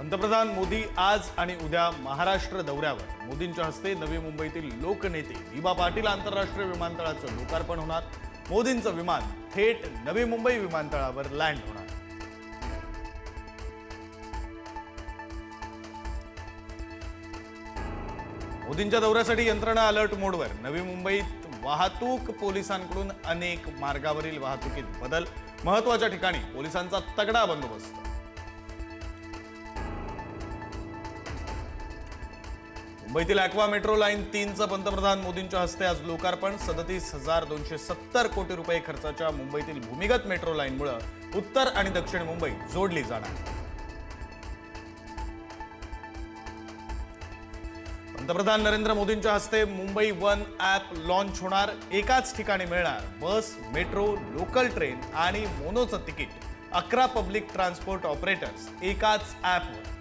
पंतप्रधान मोदी आज आणि उद्या महाराष्ट्र दौऱ्यावर. मोदींच्या हस्ते नवी मुंबईतील लोकनेते दिबा पाटील आंतरराष्ट्रीय विमानतळाचं लोकार्पण होणार. मोदींचं विमान थेट नवी मुंबई विमानतळावर लँड होणार. मोदींच्या दौऱ्यासाठी यंत्रणा अलर्ट मोडवर. नवी मुंबईत वाहतूक पोलिसांकडून अनेक मार्गावरील वाहतुकीत बदल. महत्त्वाच्या ठिकाणी पोलिसांचा तगडा बंदोबस्त. मुंबईतील अॅक्वा मेट्रो लाईन तीनचं पंतप्रधान मोदींच्या हस्ते आज लोकार्पण. सदतीस हजार दोनशे सत्तर कोटी रुपये खर्चाच्या मुंबईतील भूमिगत मेट्रो लाईनमुळे उत्तर आणि दक्षिण मुंबई जोडली जाणार. पंतप्रधान नरेंद्र मोदींच्या हस्ते मुंबई वन ॲप लॉन्च होणार. एकाच ठिकाणी मिळणार बस मेट्रो लोकल ट्रेन आणि मोनोचं तिकीट. अकरा पब्लिक ट्रान्सपोर्ट ऑपरेटर्स एकाच ॲपवर.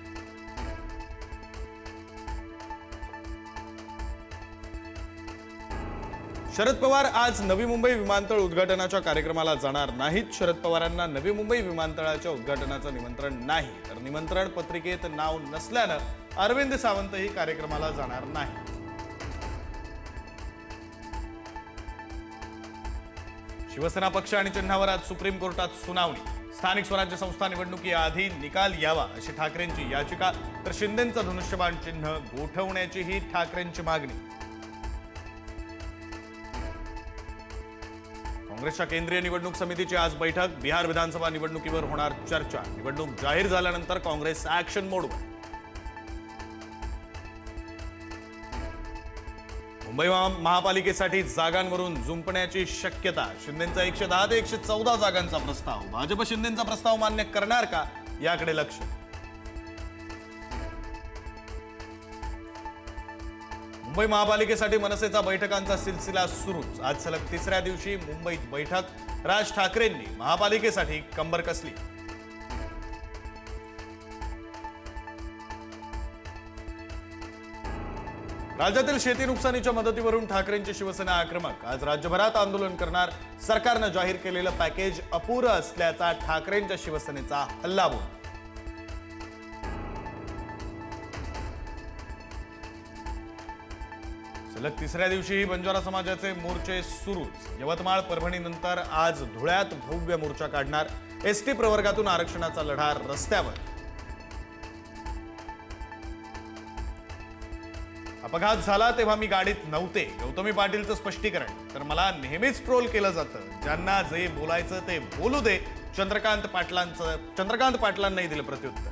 शरद पवार आज नवी मुंबई विमानतळ उद्घाटनाच्या कार्यक्रमाला जाणार नाहीत. शरद पवारांना नवी मुंबई विमानतळाच्या उद्घाटनाचं निमंत्रण नाही. तर निमंत्रण पत्रिकेत नाव नसल्यानं अरविंद सावंतही कार्यक्रमाला जाणार नाही. शिवसेना पक्ष आणि चिन्हावर आज सुप्रीम कोर्टात सुनावणी. स्थानिक स्वराज्य संस्था निवडणुकीआधी निकाल यावा अशी ठाकरेंची याचिका तर शिंदेचं धनुष्यबाण चिन्ह गोठवण्याचीही ठाकरेंची मागणी. काँग्रेसच्या केंद्रीय निवडणूक समितीची आज बैठक. बिहार विधानसभा निवडणुकीवर होणार चर्चा. निवडणूक जाहीर झाल्यानंतर काँग्रेस ऍक्शन मोडवर. मुंबई महापालिकेसाठी जागांवरून जुंपण्याची शक्यता. शिंदेचा एकशे दहा ते एकशे चौदा जागांचा प्रस्ताव. भाजप शिंदेचा प्रस्ताव मान्य करणार का? याकडे लक्ष. मुंबई महापालिकेसाठी मनसेचा बैठकांचा सिलसिला सुरूच. आज सलग तिसऱ्या दिवशी मुंबईत बैठक. राज ठाकरेंनी महापालिकेसाठी कंबर कसली? राज्यातील शेती नुकसानीच्या मदतीवरून ठाकरेंची शिवसेना आक्रमक. आज राज्यभरात आंदोलन करणार सरकारनं जाहीर केलेलं पॅकेज अपुरं असल्याचा ठाकरेंच्या शिवसेनेचा हल्लाबोल सलग तिसऱ्या दिवशीही बंजारा समाजाचे मोर्चे सुरूच. यवतमाळ परभणीनंतर आज धुळ्यात भव्य मोर्चा काढणार. एसटी प्रवर्गातून आरक्षणाचा लढा रस्त्यावर. अपघात झाला तेव्हा मी गाडीत नव्हते. गौतमी पाटीलचं स्पष्टीकरण. तर मला नेहमीच ट्रोल केलं जातं. ज्यांना जे बोलायचं ते बोलू दे. चंद्रकांत पाटलांचं चंद्रकांत पाटलांनाही दिलं प्रत्युत्तर.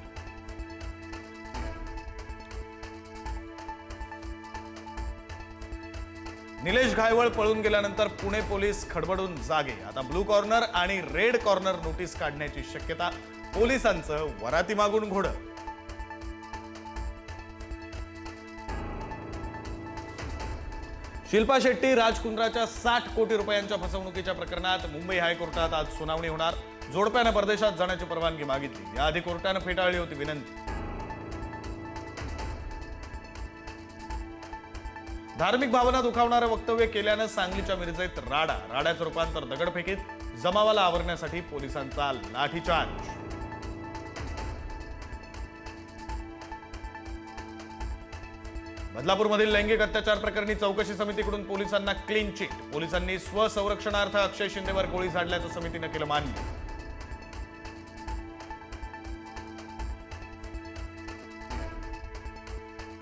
निलेश घायवळ पळून गेल्यानंतर पुणे पोलीस खडबडून जागे. आता ब्लू कॉर्नर आणि रेड कॉर्नर नोटीस काढण्याची शक्यता पोलिसांचं वराती मागून घोडं. शिल्पा शेट्टी राजकुंद्राच्या साठ कोटी रुपयांच्या फसवणुकीच्या प्रकरणात मुंबई हायकोर्टात आज सुनावणी होणार. जोडप्यानं परदेशात जाण्याची परवानगी मागितली. याआधी कोर्टानं फेटाळली होती विनंती. धार्मिक भावना दुखावणारं वक्तव्य केल्यानं सांगलीच्या मिरजेत राडा. राड्याचं रूपांतर दगडफेकीत. जमावाला आवरण्यासाठी पोलिसांचा लाठीचार्ज बदलापूरमधील लैंगिक अत्याचार प्रकरणी चौकशी समितीकडून पोलिसांना क्लीन चिट पोलिसांनी स्वसंरक्षणार्थ अक्षय शिंदेवर गोळी झाडल्याचं समितीनं केलं मान्य.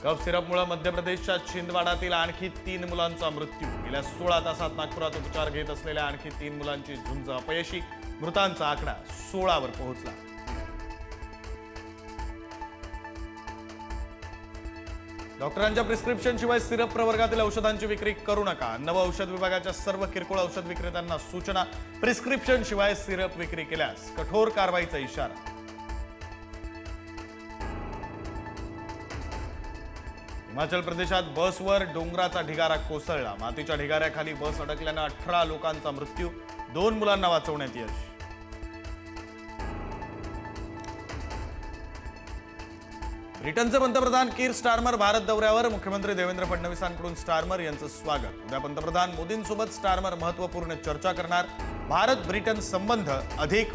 कफ सिरपमुळे मध्य प्रदेशच्या छिंदवाडातील आणखी तीन मुलांचा मृत्यू. गेल्या सोळा तासात नागपुरात उपचार घेत असलेल्या आणखी तीन मुलांची झुंज अपयशी. मृतांचा आकडा सोळावर पोहोचला. डॉक्टरांच्या प्रिस्क्रिप्शन शिवाय सिरप प्रवर्गातील औषधांची विक्री करू नका. नव औषध विभागाच्या सर्व किरकोळ औषध विक्रेत्यांना सूचना. प्रिस्क्रिप्शन शिवाय सिरप विक्री केल्यास कठोर कारवाईचा इशारा. हिमाचल प्रदेशात बसवर डोंगराचा ढिगारा कोसळला. मातीच्या ढिगाऱ्याखाली बस अडकल्यानं अठरा लोकांचा मृत्यू दोन मुलांना वाचवण्यात यश. ब्रिटनचे पंतप्रधान कीर स्टार्मर भारत दौऱ्यावर मुख्यमंत्री देवेंद्र फडणवीसांकडून स्टारमर यांचं स्वागत. उद्या पंतप्रधान मोदींसोबत स्टारमर महत्त्वपूर्ण चर्चा करणार भारत ब्रिटन संबंध अधिक